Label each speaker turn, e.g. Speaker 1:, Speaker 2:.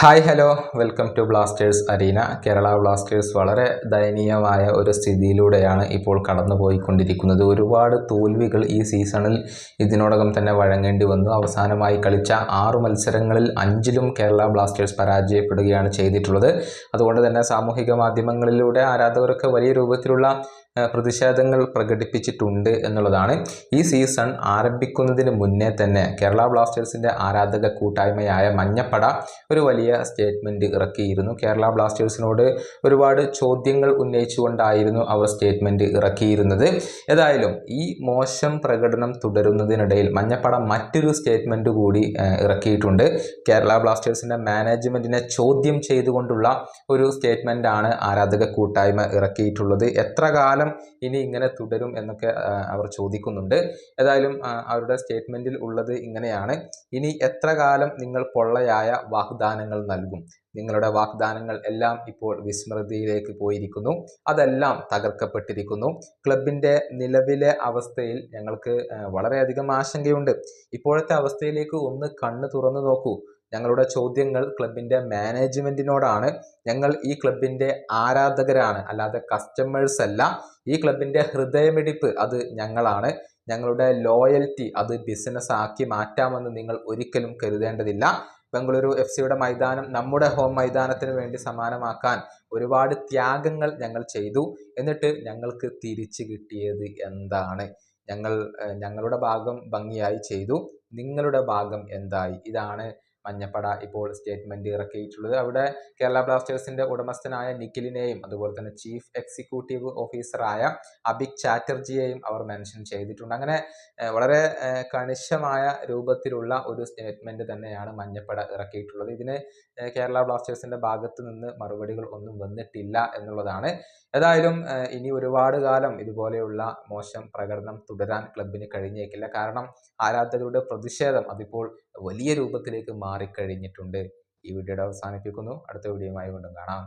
Speaker 1: Hi hello welcome to Blasters arena. Kerala Blasters വളരെ ദയനീയമായ ഒരു സ്ഥിതിയിലൂടെയാണ് ഇപ്പോൾ കടന്നുപോയിക്കൊണ്ടിരിക്കുന്നത്. ഒരുപാട് തോൽവികൾ ഈ സീസണിൽ ഇതിനോടകം തന്നെ വഴങ്ങേണ്ടി വന്നു. അവസാനമായി കളിച്ച ആറ് മത്സരങ്ങളിൽ അഞ്ചിലും കേരള ബ്ലാസ്റ്റേഴ്സ് പരാജയപ്പെടുകയാണ് ചെയ്തിട്ടുള്ളത്. അതുകൊണ്ട് തന്നെ സാമൂഹിക മാധ്യമങ്ങളിലൂടെ ആരാധകർക്ക് വലിയ രൂപത്തിലുള്ള പ്രതിഷേധങ്ങൾ പ്രകടിപ്പിച്ചിട്ടുണ്ട് എന്നുള്ളതാണ്. ഈ സീസൺ ആരംഭിക്കുന്നതിന് മുന്നേ തന്നെ കേരള ബ്ലാസ്റ്റേഴ്സിന്റെ ആരാധക കൂട്ടായ്മയായ മഞ്ഞപ്പട ഒരു വലിയ സ്റ്റേറ്റ്മെന്റ് ഇറക്കിയിരുന്നു. കേരള ബ്ലാസ്റ്റേഴ്സിനോട് ഒരുപാട് ചോദ്യങ്ങൾ ഉന്നയിച്ചുകൊണ്ടായിരുന്നു അവർ സ്റ്റേറ്റ്മെന്റ് ഇറക്കിയിരുന്നത്. ഏതായാലും ഈ മോശം പ്രകടനം തുടരുന്നതിനിടയിൽ മഞ്ഞപ്പട മറ്റൊരു സ്റ്റേറ്റ്മെന്റ് കൂടി ഇറക്കിയിട്ടുണ്ട്. കേരള ബ്ലാസ്റ്റേഴ്സിന്റെ മാനേജ്മെന്റിനെ ചോദ്യം ചെയ്തുകൊണ്ടുള്ള ഒരു സ്റ്റേറ്റ്മെന്റാണ് ആരാധക കൂട്ടായ്മ ഇറക്കിയിട്ടുള്ളത്. എത്ര കാലം ഇനി ഇങ്ങനെ തുടരും എന്നൊക്കെ അവർ ചോദിക്കുന്നുണ്ട്. ഏതായാലും അവരുടെ സ്റ്റേറ്റ്മെന്റിൽ ഉള്ളത് ഇങ്ങനെയാണ്. ഇനി എത്ര കാലം നിങ്ങൾ പൊള്ളയായ വാഗ്ദാനങ്ങൾ നൽകും? നിങ്ങളുടെ വാഗ്ദാനങ്ങൾ എല്ലാം ഇപ്പോൾ വിസ്മൃതിയിലേക്ക് പോയിരിക്കുന്നു. അതെല്ലാം തകർക്കപ്പെട്ടിരിക്കുന്നു. ക്ലബിന്റെ നിലവിലെ അവസ്ഥയിൽ ഞങ്ങൾക്ക് വളരെയധികം ആശങ്കയുണ്ട്. ഇപ്പോഴത്തെ അവസ്ഥയിലേക്ക് ഒന്ന് കണ്ണ് തുറന്നു നോക്കൂ. ഞങ്ങളുടെ ചോദ്യങ്ങൾ ക്ലബിന്റെ മാനേജ്മെന്റിനോടാണ്. ഞങ്ങൾ ഈ ക്ലബിന്റെ ആരാധകരാണ്. അല്ലാതെ കസ്റ്റമേഴ്സ് അല്ല. ഈ ക്ലബിന്റെ ഹൃദയമിടിപ്പ് അത് ഞങ്ങളാണ്. ഞങ്ങളുടെ ലോയൽറ്റി അത് ബിസിനസ് ആക്കി മാറ്റാമെന്ന് നിങ്ങൾ ഒരിക്കലും കരുതേണ്ടതില്ല. ബംഗളൂരു എഫ് സിയുടെ മൈതാനം നമ്മുടെ ഹോം മൈതാനത്തിന് വേണ്ടി സമാനമാക്കാൻ ഒരുപാട് ത്യാഗങ്ങൾ ഞങ്ങൾ ചെയ്തു. എന്നിട്ട് ഞങ്ങൾക്ക് തിരിച്ചു കിട്ടിയത് എന്താണ്? ഞങ്ങൾ ഞങ്ങളുടെ ഭാഗം ഭംഗിയായി ചെയ്തു. നിങ്ങളുടെ ഭാഗം എന്തായി? ഇതാണ് മഞ്ഞപ്പട ഇപ്പോൾ സ്റ്റേറ്റ്മെന്റ് ഇറക്കിയിട്ടുള്ളത്. അവിടെ കേരള ബ്ലാസ്റ്റേഴ്സിന്റെ ഉടമസ്ഥനായ നിഖിലിനെയും അതുപോലെ തന്നെ ചീഫ് എക്സിക്യൂട്ടീവ് ഓഫീസറായ അഭിക് ചാറ്റർജിയെയും അവർ മെൻഷൻ ചെയ്തിട്ടുണ്ട്. അങ്ങനെ വളരെ കണിശമായ രൂപത്തിലുള്ള ഒരു സ്റ്റേറ്റ്മെന്റ് തന്നെയാണ് മഞ്ഞപ്പട ഇറക്കിയിട്ടുള്ളത്. ഇതിന് കേരള ബ്ലാസ്റ്റേഴ്സിന്റെ ഭാഗത്ത് നിന്ന് മറുപടികൾ ഒന്നും വന്നിട്ടില്ല എന്നുള്ളതാണ്. ഏതായാലും ഇനി ഒരുപാട് കാലം ഇതുപോലെയുള്ള മോശം പ്രകടനം തുടരാൻ ക്ലബിന് കഴിഞ്ഞേക്കില്ല. കാരണം ആരാധകരുടെ പ്രതിഷേധം അതിപ്പോൾ വലിയ രൂപത്തിലേക്ക് മാറിക്കഴിഞ്ഞിട്ടുണ്ട്. ഈ വീഡിയോയുടെ അവസാനിപ്പിക്കുന്നു. അടുത്ത വീഡിയോയുമായി വീണ്ടും കാണാം.